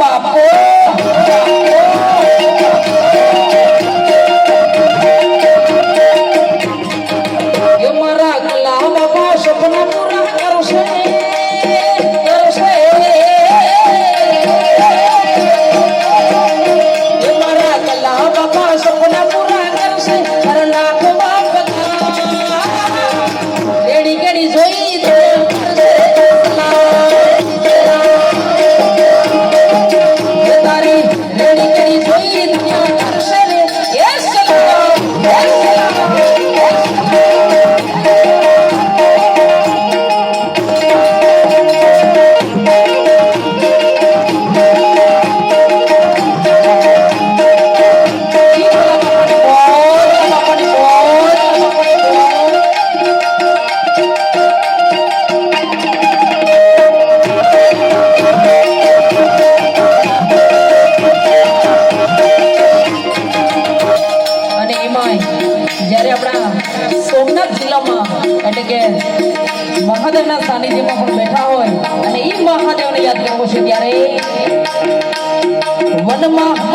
bapo. Kadi kadi koi dunya મહાદેવના સાનિધ્યમાં પણ બેઠા હોય અને એ મહાદેવને યાદ કરવો છે ત્યારે વનમાં